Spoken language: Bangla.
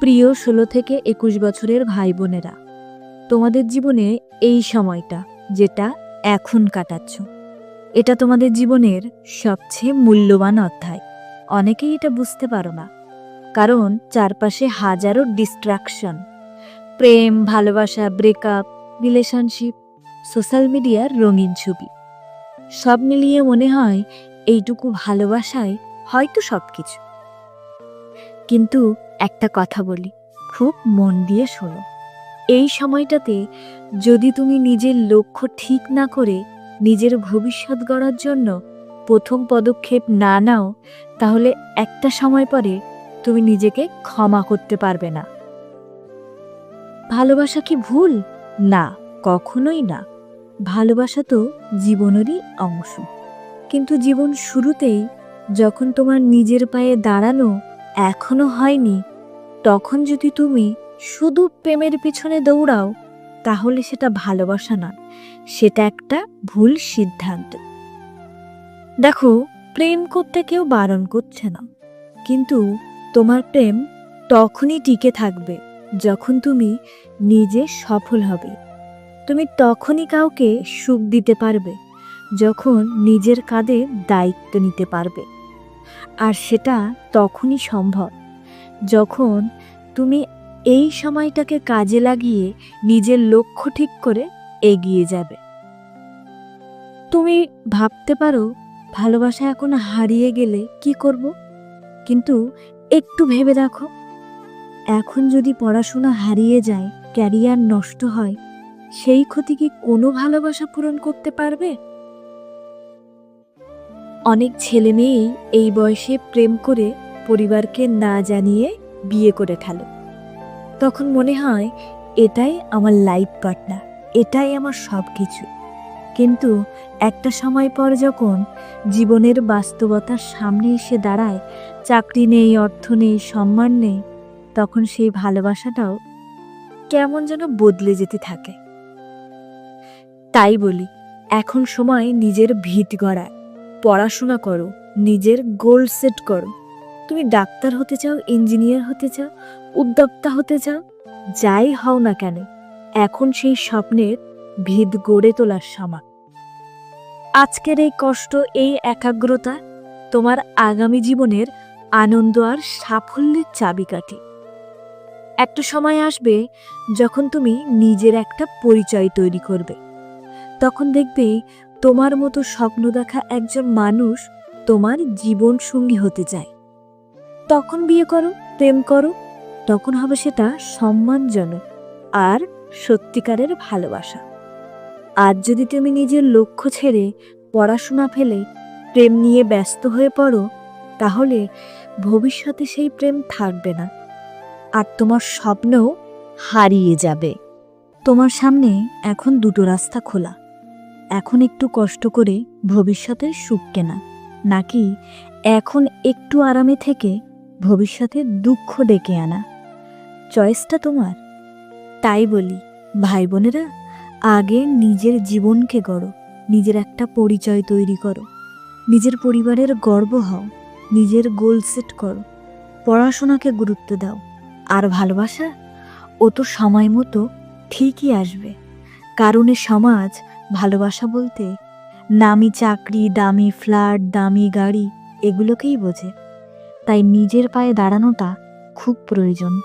প্রিয় ষোলো থেকে একুশ বছরের ভাই বোনেরা, তোমাদের জীবনে এই সময়টা যেটা এখন কাটাচ্ছ, এটা তোমাদের জীবনের সবচেয়ে মূল্যবান অধ্যায়। অনেকেই এটা বুঝতে পারো না, কারণ চারপাশে হাজারো ডিস্ট্রাকশন প্রেম, ভালোবাসা ব্রেকআপ রিলেশনশিপ সোশ্যাল মিডিয়ার রঙিন ছবি। সব মিলিয়ে মনে হয় এইটুকু ভালোবাসায় হয়তো সব কিছু কিন্তু একটা কথা বলি, খুব মন দিয়ে শোনো। এই সময়টাতে যদি তুমি নিজের লক্ষ্য ঠিক না করে নিজের ভবিষ্যৎ গড়ার জন্য প্রথম পদক্ষেপ না নাও, তাহলে একটা সময় পরে তুমি নিজেকে ক্ষমা করতে পারবে না। ভালোবাসা কি ভুল? না, কখনোই না। ভালোবাসা তো জীবনেরই অংশ। কিন্তু জীবন শুরুতেই যখন তোমার নিজের পায়ে দাঁড়ানো এখনও হয়নি। তখন যদি তুমি শুধু প্রেমের পিছনে দৌড়াও, তাহলে সেটা ভালোবাসা না সেটা একটা ভুল সিদ্ধান্ত। দেখো, প্রেম করতে কেউ বারণ করছে না। কিন্তু তোমার প্রেম তখনই টিকে থাকবে যখন তুমি নিজে সফল হবে। তুমি তখনই কাউকে সুখ দিতে পারবে, যখন নিজের কাঁধে দায়িত্ব নিতে পারবে। আর সেটা তখনই সম্ভব। যখন তুমি এই সময়টাকে কাজে লাগিয়ে নিজের লক্ষ্য ঠিক করে এগিয়ে যাবে। তুমি ভাবতে পারো, ভালোবাসা এখন হারিয়ে গেলে কি করব? কিন্তু একটু ভেবে দেখো। এখন যদি পড়াশোনা হারিয়ে যায়, ক্যারিয়ার নষ্ট হয়, সেই ক্ষতি কি কোনো ভালোবাসা পূরণ করতে পারবে? অনেক ছেলে মেয়েই এই বয়সে প্রেম করে পরিবারকে না জানিয়ে বিয়ে করে ফেলো। তখন মনে হয়, এটাই আমার লাইফ পার্টনার এটাই আমার সব কিছু কিন্তু একটা সময় পর যখন জীবনের বাস্তবতার সামনে এসে দাঁড়ায়, চাকরি নেই, অর্থ নেই, সম্মান নেই, তখন সেই ভালোবাসাটাও কেমন যেন বদলে যেতে থাকে। তাই বলি, এখন সময় নিজের ভিত গড়ায় পড়াশোনা করো, নিজের গোল সেট করো। তুমি ডাক্তার হতে চাও ইঞ্জিনিয়ার হতে চাও, উদ্যোক্তা হতে চাও, যাই হও না কেন, এখন সেই স্বপ্নের ভিত গড়ে তোলার সময়। আজকের এই কষ্ট, এই একাগ্রতা তোমার আগামী জীবনের আনন্দ আর সাফল্যের চাবিকাঠি। একটা সময় আসবে যখন তুমি নিজের একটা পরিচয় তৈরি করবে। তখন দেখবে তোমার মতো স্বপ্ন দেখা একজন মানুষ তোমার জীবন সঙ্গী হতে চায়। তখন বিয়ে করো, প্রেম করো, তখন হবে সেটা সম্মানজনক আর সত্যিকারের ভালোবাসা। আর যদি তুমি নিজের লক্ষ্য ছেড়ে পড়াশোনা ফেলে প্রেম নিয়ে ব্যস্ত হয়ে পড়ো, তাহলে ভবিষ্যতে সেই প্রেম থাকবে না। আর তোমার স্বপ্নও হারিয়ে যাবে। তোমার সামনে এখন দুটো রাস্তা খোলা। এখন একটু কষ্ট করে ভবিষ্যতের সুখ কেনা। নাকি এখন একটু আরামে থেকে ভবিষ্যতে দুঃখ ডেকে আনা। চয়েসটা তোমার। তাই বলি ভাই বোনেরা আগে নিজের জীবনকে গড়ো, নিজের একটা পরিচয় তৈরি করো। নিজের পরিবারের গর্ব হও, নিজের গোল সেট করো, পড়াশোনাকে গুরুত্ব দাও। আর ভালোবাসা, ও তো সময় মতো ঠিকই আসবে। কারণে সমাজ ভালোবাসা বলতে নামি চাকরি, দামি ফ্ল্যাট, দামি গাড়ি, এগুলোকেই বোঝে। তাই নিজের পায়ে দাঁড়ানোটা খুব প্রয়োজন।